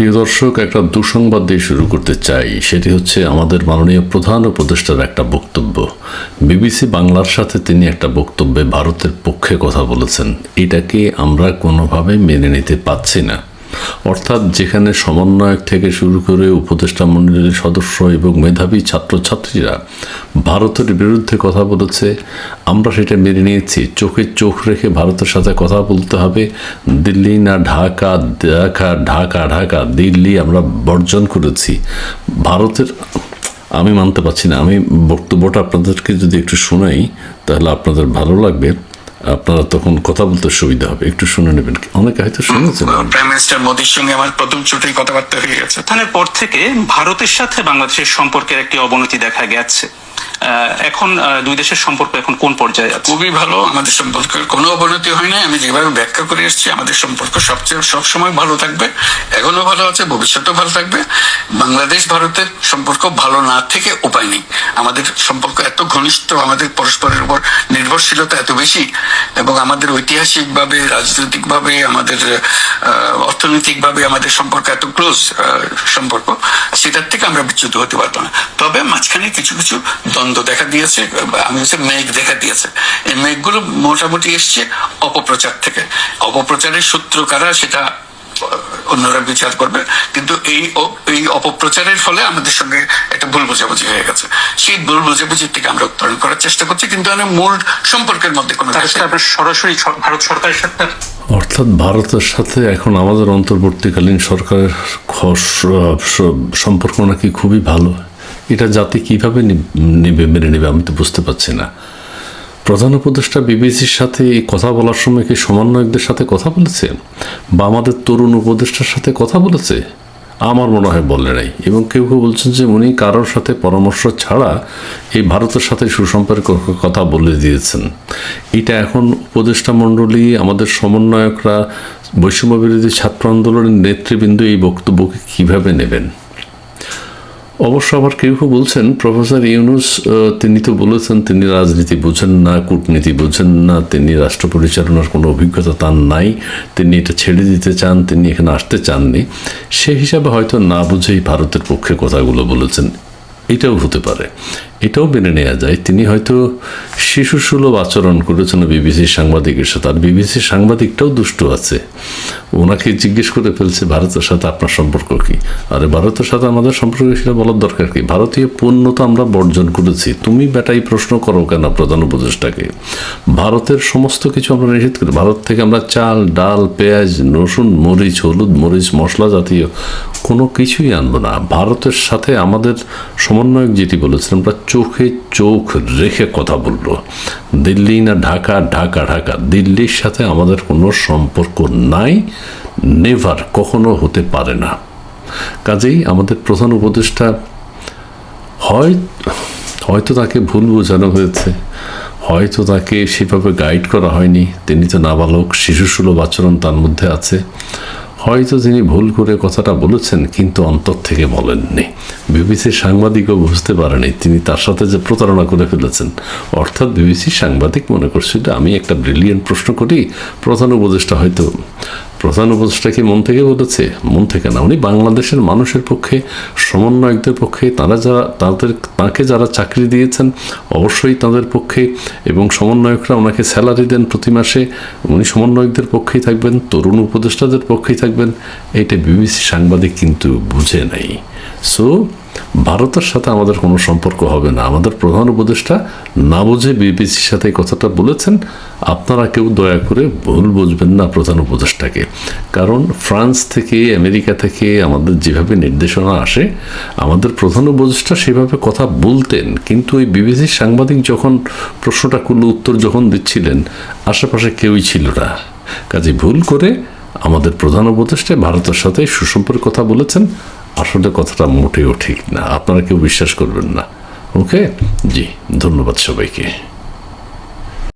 প্রিয় দর্শক, একটা দুঃসংবাদ দিয়ে শুরু করতে চাই। সেটি হচ্ছে আমাদের মাননীয় প্রধান উপদেষ্টার একটা বক্তব্য। বিবিসি বাংলার সাথে তিনি একটা বক্তব্যে ভারতের পক্ষে কথা বলেছেন। এটাকে আমরা কোনোভাবে মেনে নিতে পারছি না। অর্থাৎ যেখানে সমন্বয়ক থেকে শুরু করে উপদেষ্টা মণ্ডলীর সদস্য এবং মেধাবী ছাত্রছাত্রীরা ভারতের বিরুদ্ধে কথা বলেছে, আমরা সেটা মেনে নিয়েছি। চোখে চোখ রেখে ভারতের সাথে কথা বলতে হবে। দিল্লি না ঢাকা ঢাকা ঢাকা ঢাকা, দিল্লি আমরা বর্জন করেছি। ভারতের, আমি মানতে পারছি না। আমি বক্তব্যটা আপনাদেরকে যদি একটু শোনাই, তাহলে আপনাদের ভালো লাগবে। আপনারা তখন কথা বলতে সুবিধা হবে। একটু শুনে নেবেন অনেকে হয়তো শুনেছেন। প্রাইম মিনিস্টার মোদীর সঙ্গে আমার প্রথম ছুটেই কথাবার্তা হয়ে গেছে। তাহলে পর থেকে ভারতের সাথে বাংলাদেশের সম্পর্কের একটি অবনতি দেখা গেছে। এখন দুই দেশের সম্পর্ক এখন কোন পর্যায়ে আছে? খুবই ভালো। আমাদের সম্পর্কের কোনো অবনতি হয় নাই। আমি যেভাবে ব্যাখ্যা করে এসেছি, আমাদের সম্পর্ক সবচেয়ে, সবসময় ভালো থাকবে। এখনও ভালো আছে, ভবিষ্যতেও ভালো থাকবে। বাংলাদেশ, ভারতের সম্পর্ক ভালো না থেকে উপায় নেই। আমাদের সম্পর্ক এত ঘনিষ্ঠ, আমাদের পরস্পরের উপর নির্ভরশীলতা এত বেশি এবং আমাদের ঐতিহাসিকভাবে, রাজনৈতিকভাবে, আমাদের অর্থনৈতিকভাবে আমাদের সম্পর্ক এত ক্লোজ সম্পর্ক, সেটার থেকে আমরা বিচ্যুত হতে পারব না। তবে মাঝখানে কিছু কিছু দ্বন্দ্ব দেখা দিয়েছে, আমি হচ্ছে মেঘ দেখা দিয়েছে। এই মেঘগুলো মোটামুটি এসছে অপপ্রচার থেকে। অপপ্রচারের সূত্র কারা, সেটা অন্যরা বিচার করবে। কিন্তু এই এই অপপ্রচারের ফলে আমাদের সঙ্গে একটা ভুল বোঝাবুঝি হয়ে গেছে। সেই ভুল বোঝাবুঝির থেকে আমরা উত্তরণ করার চেষ্টা করছি কিন্তু মানে মূল সম্পর্কের মধ্যে কোনো সরাসরি ভারত সরকারের সাথে? অর্থাৎ ভারতের সাথে এখন আমাদের অন্তর্বর্তীকালীন সরকারের সম্পর্ক নাকি খুবই ভালো। এটা জাতি কীভাবে নেবে মেনে নেবে আমি তো বুঝতে পারছি না। প্রধান উপদেষ্টা বিবিসির সাথে এই কথা বলার সময় কি সমন্বয়কদের সাথে কথা বলেছে? বা আমাদের তরুণ উপদেষ্টার সাথে কথা বলেছে? আমার মনে হয় বলে নাই। এবং কেউ কেউ বলছেন যে উনি কারোর সাথে পরামর্শ ছাড়া এই ভারতের সাথে সুসম্পর্ক কথা বলে দিয়েছেন। এটা এখন উপদেষ্টা মণ্ডলী, আমাদের সমন্বয়করা বৈষম্য বিরোধী ছাত্র আন্দোলনের নেতৃবৃন্দ এই বক্তব্যকে কীভাবে নেবেন? অবশ্য আবার কেউ কেউ বলছেন, প্রফেসর ইউনুস তিনি তো বলেছেন, তিনি রাজনীতি বোঝেন না, কূটনীতি বোঝেন না, তিনি রাষ্ট্র পরিচালনার কোনো অভিজ্ঞতা তার নাই, তিনি এটা ছেড়ে দিতে চান, তিনি এখানে আসতে চাননি। সে হিসাবে হয়তো না বুঝেই ভারতের পক্ষে কথাগুলো বলেছেন। এটাও হতে পারে। এটাও মেনে নেওয়া যায়। তিনি হয়তো শিশুসুলভ আচরণ করেছেন বিবিসির সাংবাদিকের সাথে। আর বিবিসির সাংবাদিকটাও দুষ্ট আছে। ওনাকে জিজ্ঞেস করে ফেলছে, ভারতের সাথে আপনার সম্পর্ক কি? আরে, ভারতের সাথে আমাদের সম্পর্ক সেটা বলার দরকার কি? ভারতীয় পণ্য তো আমরা বর্জন করেছি। তুমি বেটাই প্রশ্ন করো কেন প্রধান উপদেষ্টাকে? ভারতের সমস্ত কিছু আমরা নিষেধ করি। ভারত থেকে আমরা চাল, ডাল, পেঁয়াজ, রসুন, মরিচ, হলুদ, মরিচ, মশলা জাতীয় কোনো কিছুই আনব না। ভারতের সাথে আমাদের সমন্বয়ক যেটি বলেছেন আমরা চোখে চোখ রেখে কথা বলল। দিল্লি না ঢাকা? ঢাকা ঢাকা। দিল্লির সাথে আমাদের কোনো সম্পর্ক নাই, নেভার কখনো হতে পারে না। কাজেই আমাদের প্রধান উপদেষ্টা, হয়, হয়তো তাকে ভুল বোঝানো হয়েছে, হয়তো তাকে সেভাবে গাইড করা হয়নি। তিনি তো নাবালক, শিশুসুলভ আচরণ তার মধ্যে আছে। হয়তো তিনি ভুল করে কথাটা বলেছেন, কিন্তু অন্তর থেকে বলেননি। বিবিসির সাংবাদিকও বুঝতে পারেনি, তিনি তার সাথে যে প্রতারণা করে ফেলেছেন। অর্থাৎ বিবিসির সাংবাদিক মনে করছিল আমি একটা ব্রিলিয়েন্ট প্রশ্ন করি, প্রধান উপদেষ্টা হয়তো প্রধান উপদেষ্টা কি মন থেকে বলেছে? মন থেকে না। উনি বাংলাদেশের মানুষের পক্ষে, সমন্বয়কদের পক্ষে, তারা যারা, তাদের, তাকে যারা চাকরি দিয়েছেন, অবশ্যই তাদের পক্ষে এবং সমন্বয়করা ওনাকে স্যালারি দেন প্রতি মাসে। উনি সমন্বয়কদের পক্ষেই থাকবেন, তরুণ উপদেষ্টাদের পক্ষেই থাকবেন। এটা বিবিসি সাংবাদিক কিন্তু বুঝে নাই। সো ভারতের সাথে আমাদের কোনো সম্পর্ক হবে না। আমাদের প্রধান উপদেষ্টা না বুঝে বিবিসির সাথে কথাটা বলেছেন। আপনারা কেউ দয়া করে ভুল বুঝবেন না প্রধান উপদেষ্টাকে। কারণ ফ্রান্স থেকে, আমেরিকা থেকে আমাদের যেভাবে নির্দেশনা আসে, আমাদের প্রধান উপদেষ্টা সেভাবে কথা বলতেন। কিন্তু ওই বিবিসির সাংবাদিক যখন প্রশ্নটা করল, উত্তর যখন দিচ্ছিলেন, আশেপাশে কেউই ছিল না। কাজে ভুল করে আমাদের প্রধান উপদেষ্টা ভারতের সাথে সুসম্পর্ক কথা বলেছেন। আসলে কথাটা মোটেও ঠিক না। আপনারা কেউ বিশ্বাস করবেন না। ওকে জি ধন্যবাদ সবাইকে।